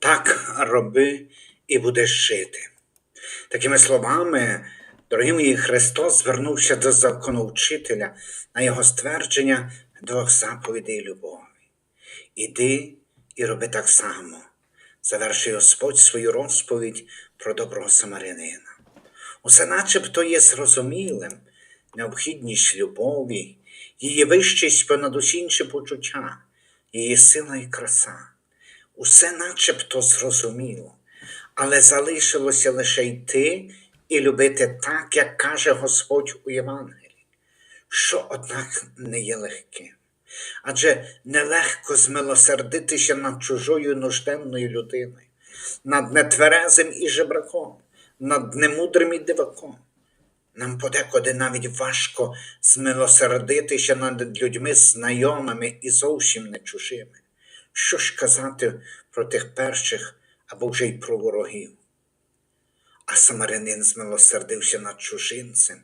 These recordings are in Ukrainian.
Так роби і будеш жити. Такими словами, дорогі мої, Христос звернувся до законовчителя на його ствердження двох заповідей любові. Іди і роби так само, завершує Господь свою розповідь про доброго самарянина. Усе начебто є зрозумілим, необхідність любові, її вищість понад усі інші почуття, її сила і краса. Усе начебто зрозуміло, але залишилося лише йти і любити так, як каже Господь у Євангелії, що, однак, не є легким. Адже нелегко змилосердитися над чужою нужденною людиною, над нетверезим і жебраком, над немудрим і диваком. Нам подекуди навіть важко змилосердитися над людьми знайомими і зовсім не чужими. Що ж казати про тих перших або вже й про ворогів? А самарянин змилосердився над чужинцем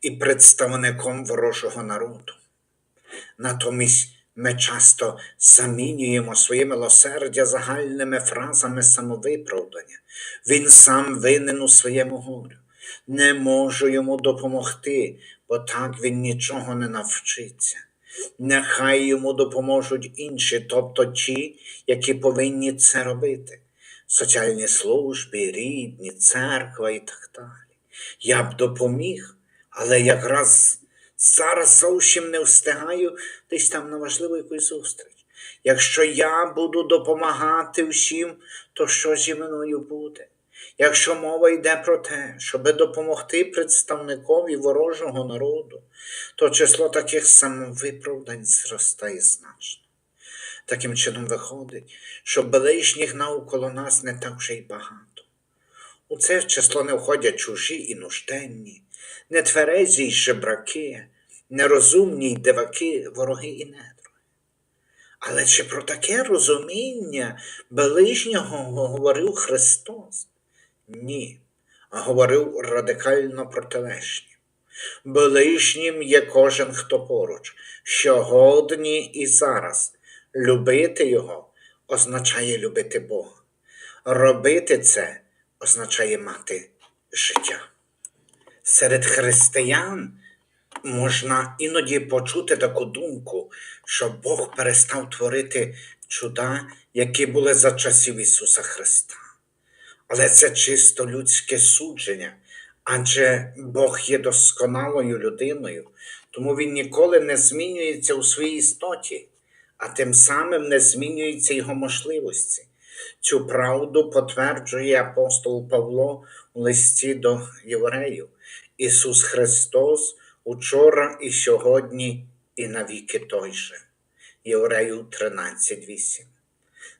і представником ворожого народу. Натомість ми часто замінюємо своє милосердя загальними фразами самовиправдання. Він сам винен у своєму горю. Не можу йому допомогти, бо так він нічого не навчиться. Нехай йому допоможуть інші, тобто ті, які повинні це робити. Соціальні служби, рідні, церква і так далі. Я б допоміг, але якраз зараз зовсім не встигаю десь там на важливу якусь зустріч. Якщо я буду допомагати всім, то що зі мною буде? Якщо мова йде про те, щоби допомогти представникові ворожого народу, то число таких самовиправдань зростає значно. Таким чином виходить, що ближніх навколо нас не так вже й багато. У це число не входять чужі і нужденні, нетверезі й жебраки, нерозумні й диваки, вороги і недруги. Але чи про таке розуміння ближнього говорив Христос? Ні, а говорив радикально протилежні. Ближнім є кожен, хто поруч, сьогодні і зараз. Любити Його означає любити Бога. Робити це означає мати життя. Серед християн можна іноді почути таку думку, що Бог перестав творити чуда, які були за часів Ісуса Христа. Але це чисто людське судження, адже Бог є досконалою людиною, тому Він ніколи не змінюється у своїй істоті, а тим самим не змінюються його можливості. Цю правду потверджує апостол Павло у листі до євреїв. Ісус Христос учора і сьогодні, і навіки той же. Євреїв 13.8.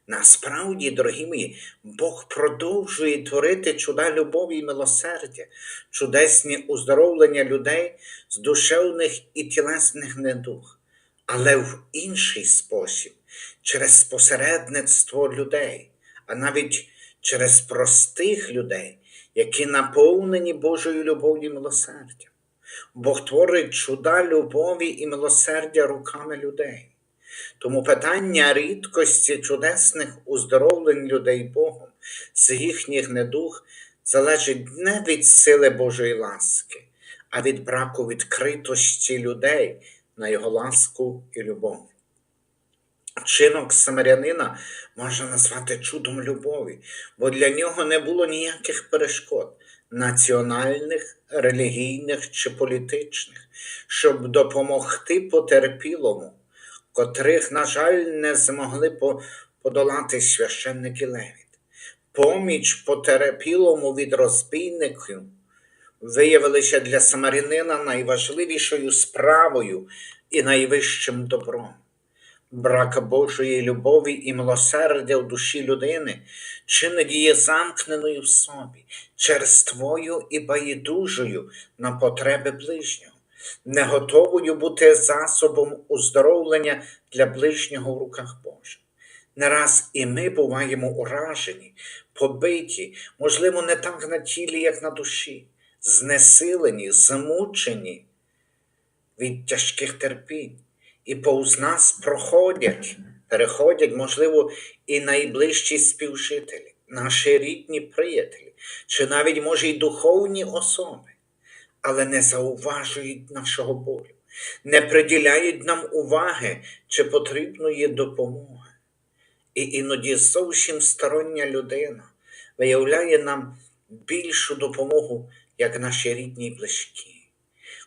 Насправді, дорогі мої, Бог продовжує творити чуда любові і милосердя, чудесні уздоровлення людей з душевних і тілесних недуг, але в інший спосіб, через посередництво людей, а навіть через простих людей, які наповнені Божою любов'ю і милосердям. Бог творить чуда любові і милосердя руками людей. Тому питання рідкості чудесних уздоровлень людей Богом з їхніх недуг залежить не від сили Божої ласки, а від браку відкритості людей на Його ласку і любов. Чинок самарянина можна назвати чудом любові, бо для нього не було ніяких перешкод національних, релігійних чи політичних, щоб допомогти потерпілому котрих, на жаль, не змогли подолати священники Левіт. Поміч потерпілому від розбійників виявилися для самарянина найважливішою справою і найвищим добром. Брак Божої любові і милосердя в душі людини чинить її замкненою в собі, черствою і байдужою на потреби ближнього не готовою бути засобом уздоровлення для ближнього в руках Божих. Не раз і ми буваємо уражені, побиті, можливо, не так на тілі, як на душі, знесилені, змучені від тяжких терпінь, і повз нас проходять переходять, можливо, і найближчі співжителі, наші рідні приятелі, чи навіть, може, й духовні особи, але не зауважують нашого болю, не приділяють нам уваги чи потрібної допомоги. І іноді зовсім стороння людина виявляє нам більшу допомогу, як наші рідні й близькі.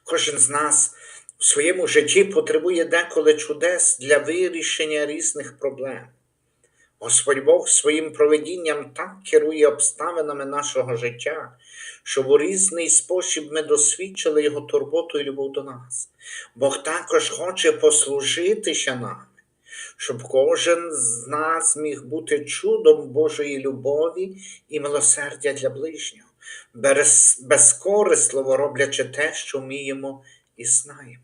Кожен з нас в своєму житті потребує деколи чудес для вирішення різних проблем. Господь Бог своїм проведінням так керує обставинами нашого життя, щоб у різний спосіб ми досвідчили Його турботу і любов до нас. Бог також хоче послужитися нами, щоб кожен з нас міг бути чудом Божої любові і милосердя для ближнього, без- безкорисливо роблячи те, що вміємо і знаємо.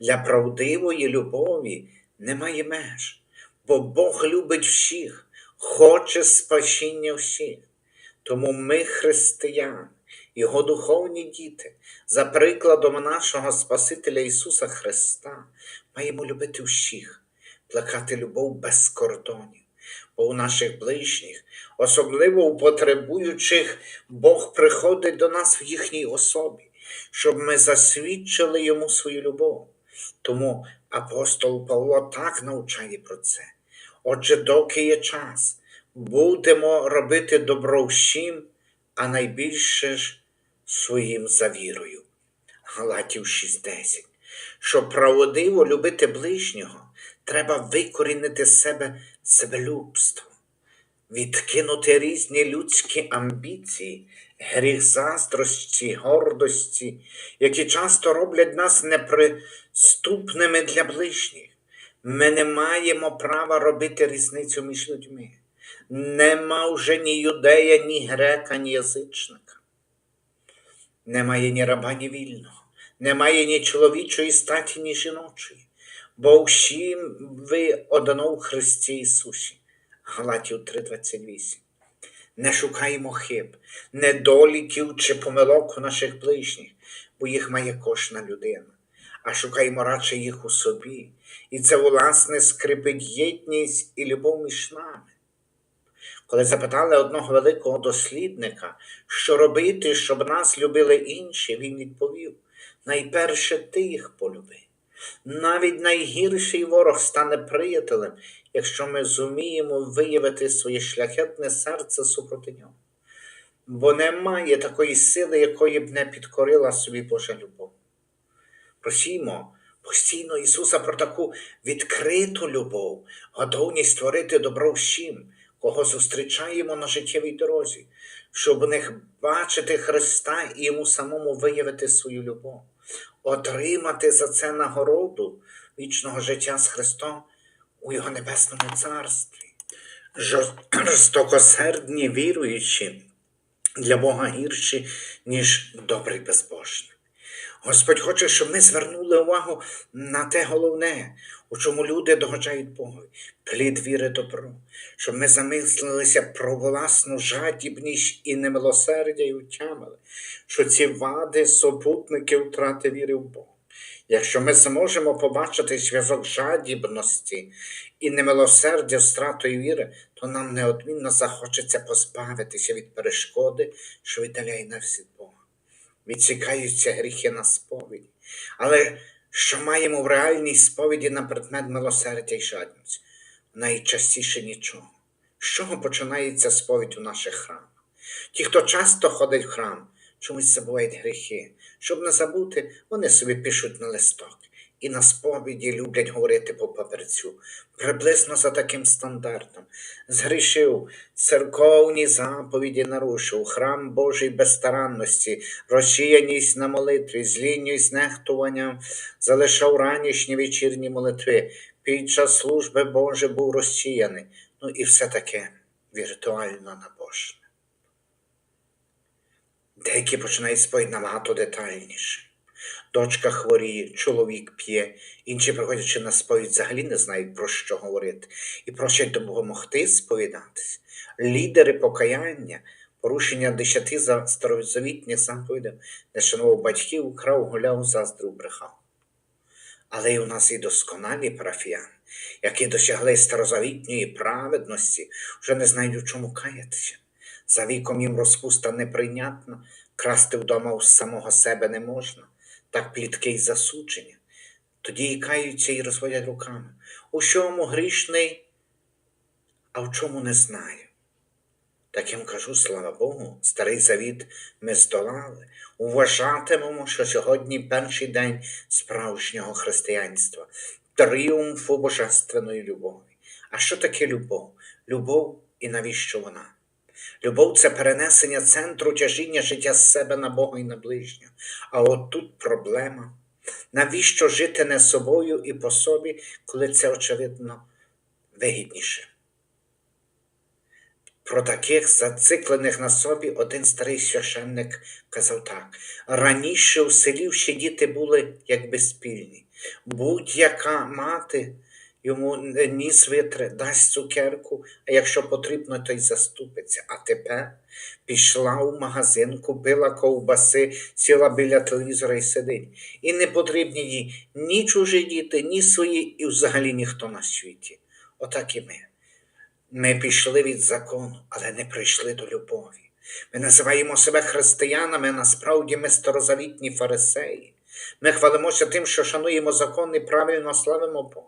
Для правдивої любові немає меж, бо Бог любить всіх, хоче спасіння всіх. Тому ми, християни, Його духовні діти, за прикладом нашого Спасителя Ісуса Христа, маємо любити всіх, плекати любов без кордонів, бо у наших ближніх, особливо у потребуючих, Бог приходить до нас в їхній особі, щоб ми засвідчили Йому свою любов. Тому апостол Павло так навчає про це. Отже, доки є час, будемо робити добро всім, а найбільше ж своїм за вірою. Галатів 6.10. Щоб правдиво любити ближнього, треба викорінити себе себелюбство, відкинути різні людські амбіції, гріх заздрості, гордості, які часто роблять нас неприступними для ближніх. Ми не маємо права робити різницю між людьми. Нема вже ні юдея, ні грека, ні язичника. Немає ні раба, ні вільного, немає ні чоловічої статі, ні жіночої, бо всі ви одно в Христі Ісусі. Галатів 3:28. Не шукаємо хиб, недоліків чи помилок у наших ближніх, бо їх має кожна людина, а шукаємо радше їх у собі. І це, власне, скрипить єдність і любов між нами. Коли запитали одного великого дослідника, що робити, щоб нас любили інші, він відповів: найперше ти їх полюби. Навіть найгірший ворог стане приятелем, якщо ми зуміємо виявити своє шляхетне серце супроти нього. Бо немає такої сили, якої б не підкорила собі Божа любов. Просімо постійно Ісуса про таку відкриту любов, готовність створити добро всім, кого зустрічаємо на життєвій дорозі, щоб у них бачити Христа і йому самому виявити свою любов, отримати за це нагороду вічного життя з Христом у Його небесному царстві. Жорстокосердні віруючі для Бога гірші, ніж добрий безбожний. Господь хоче, щоб ми звернули увагу на те головне, у чому люди догоджають Богові, плід віри добро, щоб ми замислилися про власну жадібність і немилосердя і утямили, що ці вади супутники втрати віри в Бога. Якщо ми зможемо побачити зв'язок жадібності і немилосердя з втратою віри, то нам неодмінно захочеться позбавитися від перешкоди, що віддаляє нас від Бога відсікаються гріхи на сповіді. Але що маємо в реальній сповіді на предмет милосердя й жадність? Найчастіше нічого. З чого починається сповідь у наших храмах? Ті, хто часто ходить в храм, чомусь забувають гріхи. Щоб не забути, вони собі пишуть на листок і на сповіді люблять говорити по папірцю, приблизно за таким стандартом. Згрішив, церковні заповіді нарушив, храм Божий безстаранності, розсіяність на молитві, злінність нехтуванням, залишав ранішні вечірні молитви. Під час служби Боже був розсіяний. Ну і все таке віртуально набожне. Деякі починають сповідь набагато детальніше. Дочка хворіє, чоловік п'є, інші, приходячи на сповідь, взагалі не знають, про що говорити, і просять допомогти сповідатись. Лідери покаяння, порушення десяти за старозавітніх заповідей, не шанував батьків, крав, гуляв, заздрив, брехав. Але і у нас і досконалі парафіяни, які досягли старозавітньої праведності, вже не знають, у чому каятися. За віком їм розпуста неприйнятна, красти вдома у самого себе не можна, так плітки й засудження. Тоді і каються і розводять руками. У чому грішний, а в чому не знаю. Так їм кажу, слава Богу, старий завіт ми здолали. Вважатимемо, що сьогодні перший день справжнього християнства, тріумфу божественної любові. А що таке любов? Любов і навіщо вона? Любов це перенесення центру тяжіння життя з себе на Бога і на ближнього. А от тут проблема. Навіщо жити не собою і по собі, коли це очевидно вигідніше? Про таких зациклених на собі один старий священник казав так: раніше у селі всі діти були якби спільні. Будь-яка мати йому ніс витре, дасть цукерку, а якщо потрібно, то й заступиться. А тепер пішла у магазин, купила ковбаси, сіла біля телевізора і сидить. І не потрібні їй ні чужі діти, ні свої, і взагалі ніхто на світі. Отак і ми. Ми пішли від закону, але не прийшли до любові. Ми називаємо себе християнами, а насправді ми старозавітні фарисеї. Ми хвалимося тим, що шануємо закон і правильно славимо Бога.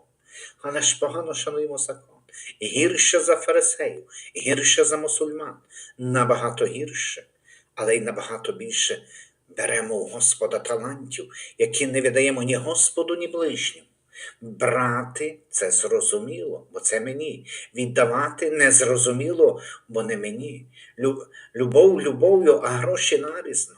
Але ж погано шануємо закон. Гірше за фарисеїв, гірше за мусульман, набагато гірше, але й набагато більше беремо у Господа талантів, які не віддаємо ні Господу, ні ближньому. Брати це зрозуміло, бо це мені. Віддавати не зрозуміло, бо не мені. Любов любов'ю, а гроші нарізно.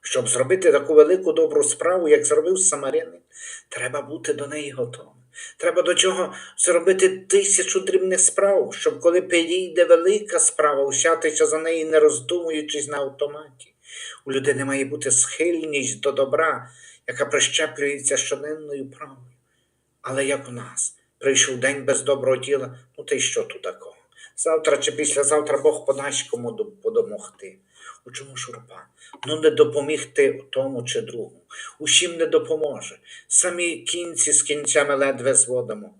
Щоб зробити таку велику добру справу, як зробив Самарянин, треба бути до неї готовим. Треба до чого зробити тисячу дрібних справ, щоб коли підійде велика справа, усятися за неї, не роздумуючись на автоматі. У людини має бути схильність до добра, яка прищеплюється щоденною правою. Але як у нас, прийшов день без доброго діла, ну й що тут такого? Завтра чи післязавтра Бог подасть кому до- подомогти. У чому журба? Ну не допоміг ти тому чи другому. Усім не допоможе. Самі кінці з кінцями ледве зводимо.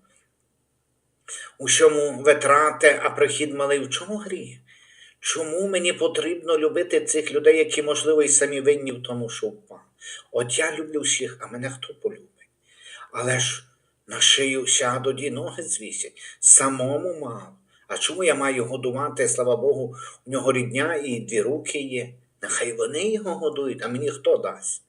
У чому витрати, а прихід малий, в чому гріх? Чому мені потрібно любити цих людей, які, можливо, і самі винні в тому, впав? От я люблю всіх, а мене хто полюбить? Але ж на шию сядуть і ноги звісять. Самому мало. А чому я маю годувати, слава Богу, у нього рідня і дві руки є? Нехай вони його годують, а мені хто дасть?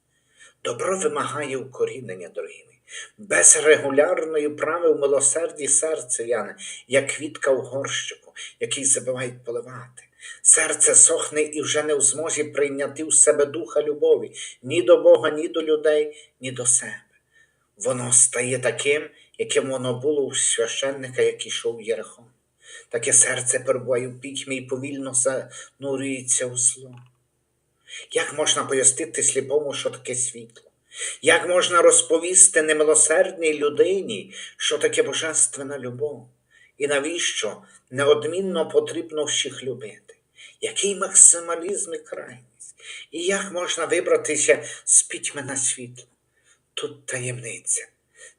Добро вимагає укорінення, дорогі мої. Без регулярної прави в милосерді серце в'яне, як квітка в горщику, який забивають поливати. Серце сохне і вже не в змозі прийняти в себе духа любові ні до Бога, ні до людей, ні до себе. Воно стає таким, яким воно було у священника, який йшов в Єрихон. Таке серце перебуває в пітьмі і повільно занурюється у зло. Як можна пояснити сліпому, що таке світло? Як можна розповісти немилосердній людині, що таке божественна любов? І навіщо неодмінно потрібно всіх любити? Який максималізм і крайність? І як можна вибратися з пітьми на світло? Тут таємниця.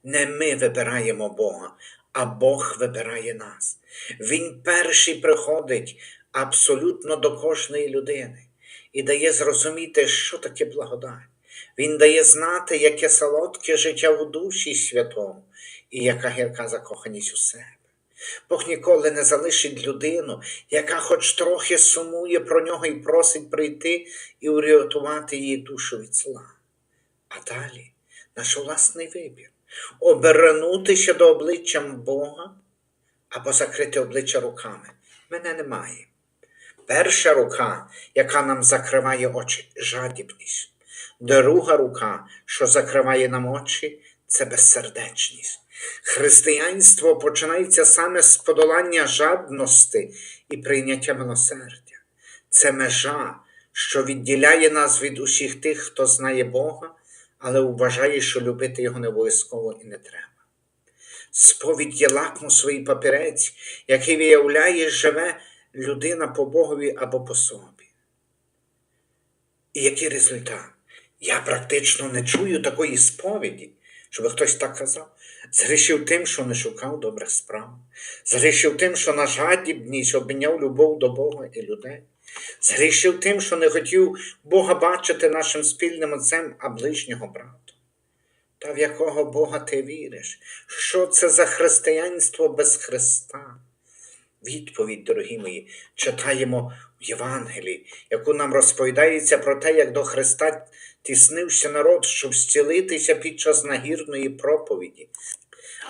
Не ми вибираємо Бога, а Бог вибирає нас. Він перший приходить абсолютно до кожної людини і дає зрозуміти, що таке благодать. Він дає знати, яке солодке життя в душі святому і яка гірка закоханість у себе. Бог ніколи не залишить людину, яка хоч трохи сумує про нього і просить прийти і урятувати її душу від зла. А далі наш власний вибір обернутися до обличчям Бога або закрити обличчя руками. Мене немає. Перша рука, яка нам закриває очі, жадібність. Друга рука, що закриває нам очі, це безсердечність. Християнство починається саме з подолання жадності і прийняття милосердя. Це межа, що відділяє нас від усіх тих, хто знає Бога, але вважає, що любити його не обов'язково і не треба. Сповідь є лакмусовий папірець, який виявляє, живе людина по Богові або по собі. І який результат? Я практично не чую такої сповіді, щоб хтось так казав. Згрішив тим, що не шукав добрих справ, згрішив тим, що на жадібність обміняв любов до Бога і людей, згрішив тим, що не хотів Бога бачити нашим спільним отцем, а ближнього брата. Та в якого Бога ти віриш? Що це за християнство без Христа? Відповідь, дорогі мої, читаємо в Євангелії, яку нам розповідається про те, як до Христа тіснився народ, щоб зцілитися під час нагірної проповіді.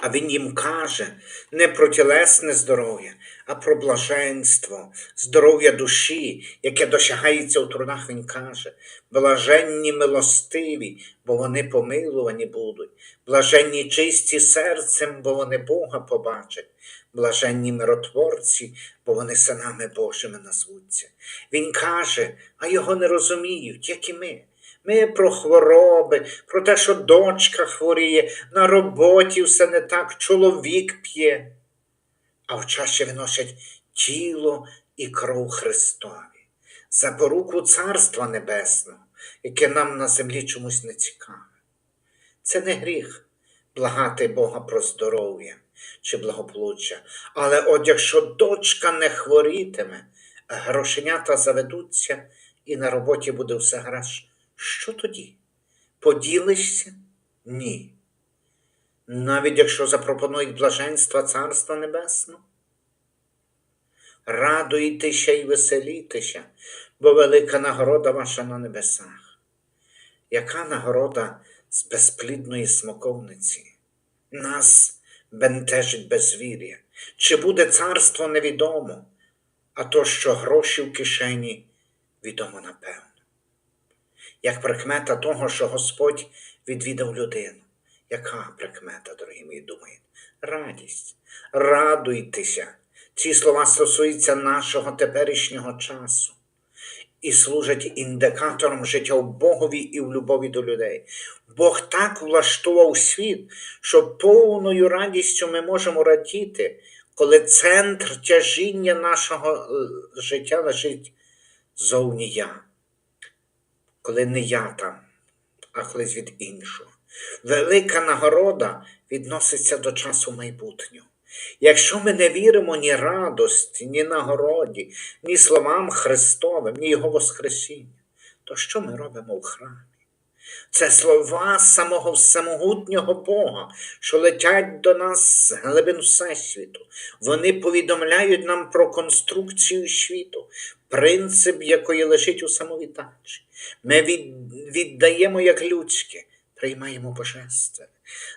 А він їм каже не про тілесне здоров'я, а про блаженство, здоров'я душі, яке досягається у трудах, він каже, блаженні милостиві, бо вони помилувані будуть, блаженні чисті серцем, бо вони Бога побачать, блаженні миротворці, бо вони синами Божими назвуться. Він каже, а його не розуміють, як і ми. Ми про хвороби, про те, що дочка хворіє, на роботі все не так, чоловік п'є, а в чаші виносять тіло і кров Христові, запоруку Царства Небесного, яке нам на землі чомусь не цікаве. Це не гріх благати Бога про здоров'я чи благополуччя, але от якщо дочка не хворітиме, грошенята заведуться і на роботі буде все гаразд, що тоді? Поділишся? Ні. Навіть якщо запропонують блаженства Царства Небесного. Радуйтеся і веселітеся, бо велика нагорода ваша на небесах. Яка нагорода з безплідної смоковниці? Нас бентежить безвір'я. Чи буде царство невідомо, а то, що гроші в кишені, відомо напевно. Як прикмета того, що Господь відвідав людину. Яка прикмета, дорогі мої думають? Радість. Радуйтеся. Ці слова стосуються нашого теперішнього часу і служать індикатором життя в Богові і в любові до людей. Бог так влаштував світ, що повною радістю ми можемо радіти, коли центр тяжіння нашого е, життя лежить зовні я, коли не я там, а колись від іншого. Велика нагорода відноситься до часу майбутнього. Якщо ми не віримо ні радості, ні нагороді, ні словам Христовим, ні Його Воскресіння, то що ми робимо в храмі? Це слова самого всемогутнього Бога, що летять до нас з глибин Всесвіту. Вони повідомляють нам про конструкцію світу, принцип якої лежить у самовіддачі. Ми від, віддаємо як людське, приймаємо божественне.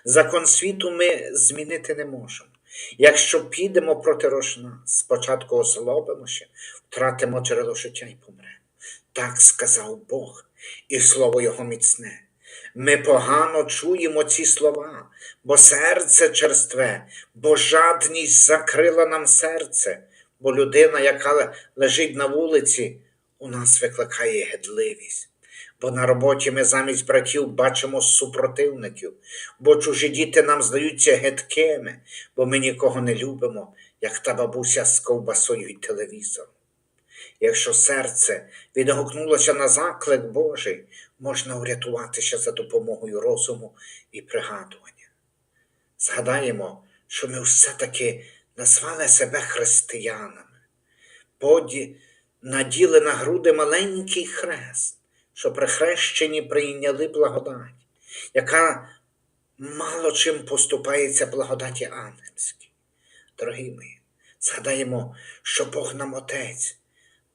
Закон світу ми змінити не можемо. Якщо підемо проти рожна, спочатку озлобимося, втратимо джерело життя і помремо. Так сказав Бог, і слово Його міцне. Ми погано чуємо ці слова, бо серце черстве, бо жадність закрила нам серце, бо людина, яка лежить на вулиці, у нас викликає гидливість. Бо на роботі ми замість братів бачимо супротивників, бо чужі діти нам здаються гидкими, бо ми нікого не любимо, як та бабуся з ковбасою і телевізором. Якщо серце відгукнулося на заклик Божий, можна врятуватися за допомогою розуму і пригадування. Згадаємо, що ми все-таки назвали себе християнами, поді наділи на груди маленький хрест, що при хрещенні прийняли благодать, яка мало чим поступається благодаті ангельській. Дорогі мої, згадаємо, що Бог нам Отець,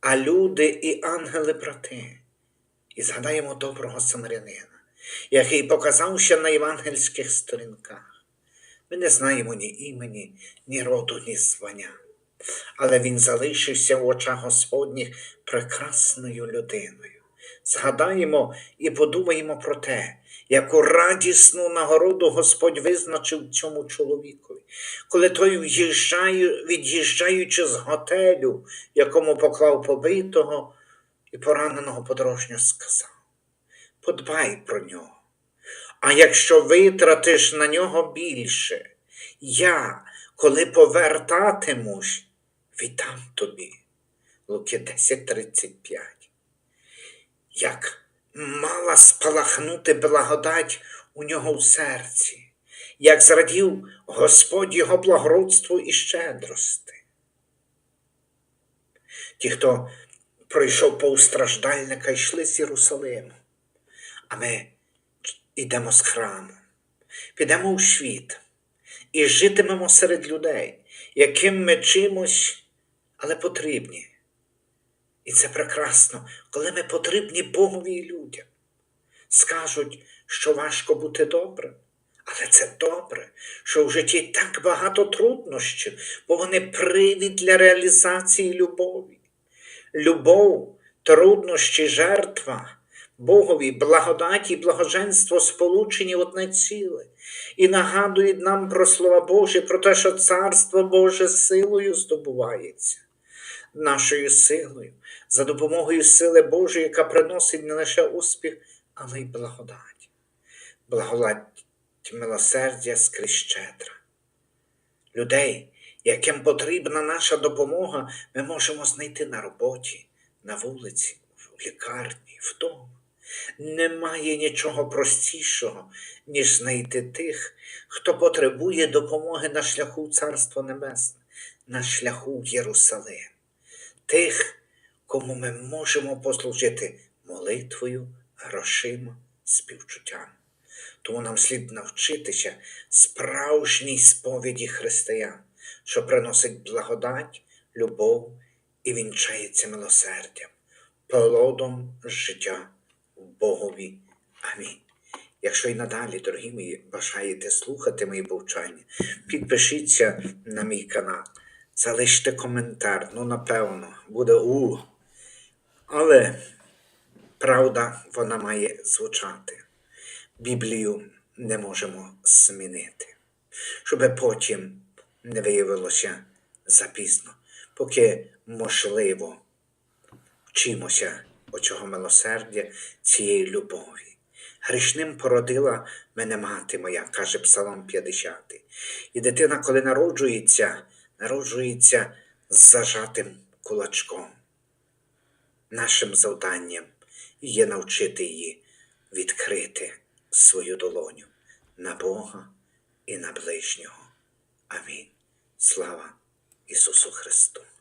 а люди і ангели брати. І згадаємо доброго самарянина, який показався на євангельських сторінках. Ми не знаємо ні імені, ні роду, ні звання, але він залишився в очах Господніх прекрасною людиною. Згадаємо і подумаємо про те, яку радісну нагороду Господь визначив цьому чоловікові, коли той, від'їжджаючи з готелю, якому поклав побитого і пораненого подорожнього, сказав: Подбай про нього. А якщо витратиш на нього більше, я, коли повертатимусь, віддам тобі. Луки 10.35 як мала спалахнути благодать у нього в серці, як зрадів Господь його благородству і щедрости. Ті, хто пройшов повз страждальника, йшли з Єрусалиму, а ми йдемо з храму, підемо у світ і житимемо серед людей, яким ми чимось, але потрібні. І це прекрасно, коли ми потрібні Богові і людям. Скажуть, що важко бути добрим, але це добре, що в житті так багато труднощів, бо вони привід для реалізації любові. Любов, труднощі, жертва, Богові, благодаті благоженство сполучені одне ціле і нагадують нам про слова Божі, про те, що Царство Боже силою здобувається, нашою силою, за допомогою сили Божої, яка приносить не лише успіх, але й благодать. Благодать милосердя скрізь щедра. Людей, яким потрібна наша допомога, ми можемо знайти на роботі, на вулиці, в лікарні, вдома. Немає нічого простішого, ніж знайти тих, хто потребує допомоги на шляху в Царство Небесне, на шляху Єрусалим, тих, кому ми можемо послужити молитвою, грошима, співчуттям. Тому нам слід навчитися справжній сповіді християн, що приносить благодать, любов і вінчається милосердям, плодом життя Богові. Амінь. Якщо і надалі, дорогі мої, бажаєте слухати мої повчання, підпишіться на мій канал, залиште коментар. Ну, напевно, буде у. Але правда, вона має звучати. Біблію не можемо змінити, щоб потім не виявилося запізно, поки можливо вчимося оцього милосердя, цієї любові. Грішним породила мене мати моя, каже Псалом 50. І дитина, коли народжується, народжується з зажатим кулачком. Нашим завданням є навчити її відкрити свою долоню на Бога і на ближнього. Амінь. Слава Ісусу Христу!